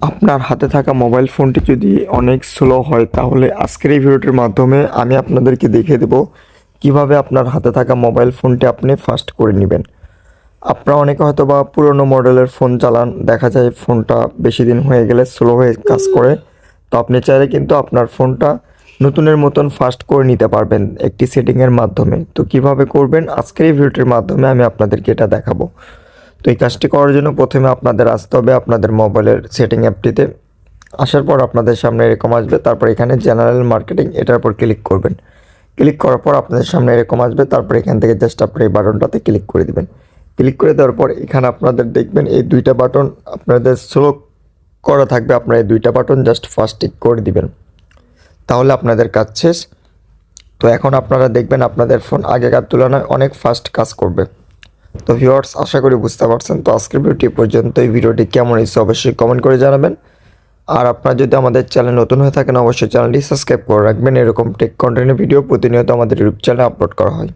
আপনার হাতে থাকা মোবাইল ফোনটি যদি অনেক স্লো হয়, তাহলে আজকের এই ভিডিওটির মাধ্যমে আমি আপনাদেরকে দেখিয়ে দেব কীভাবে আপনার হাতে থাকা মোবাইল ফোনটি আপনি ফাস্ট করে নেবেন। আপনারা অনেকে হয়তো বা পুরনো মডেলের ফোন চালান, দেখা যায় ফোনটা বেশি দিন হয়ে গেলে স্লো হয়ে কাজ করে। তো আপনি চাইলে কিন্তু আপনার ফোনটা নতুনের মতন ফাস্ট করে নিতে পারবেন একটি সেটিংয়ের মাধ্যমে। তো কীভাবে করবেন? আজকের এই ভিডিওটির মাধ্যমে আমি আপনাদেরকে এটা দেখাবো। তো এই কাজটি করার জন্য প্রথমে আপনাদের আসতে হবে আপনাদের মোবাইলের সেটিং অ্যাপটিতে। আসার পর আপনাদের সামনে এরকম আসবে, তারপর এখানে জেনারেল মার্কেটিং এটার উপর ক্লিক করবেন। ক্লিক করার পর আপনাদের সামনে এরকম আসবে, তারপর এখান থেকে জাস্ট আপনি এই বাটনটাতে ক্লিক করে দিবেন। ক্লিক করে দেওয়ার পর এখানে আপনাদের দেখবেন এই দুইটা বাটন আপনাদের স্লো করা থাকবে, আপনারা এই দুইটা বাটন জাস্ট ফার্স্ট টিক করে দিবেন। তাহলে আপনাদের কাজ শেষ। তো এখন আপনারা দেখবেন আপনাদের ফোন আগেকার তুলনায় অনেক ফাস্ট কাজ করবে। তো ভিউয়ার্স আশা করি বুঝতে পারছেন। তো আজকের ভিডিওটি পর্যন্ত এই ভিডিওটি কেমন হয়েছে অবশ্যই কমেন্ট করে জানাবেন। আর আপনারা যদি আমাদের চ্যানেল নতুন হয়ে থাকেন, অবশ্যই চ্যানেলটি সাবস্ক্রাইব করে রাখবেন। এরকম টেক কন্টেন্টের ভিডিও প্রতিনিয়ত আমাদের ইউটিউব চ্যানেলে আপলোড করা হয়।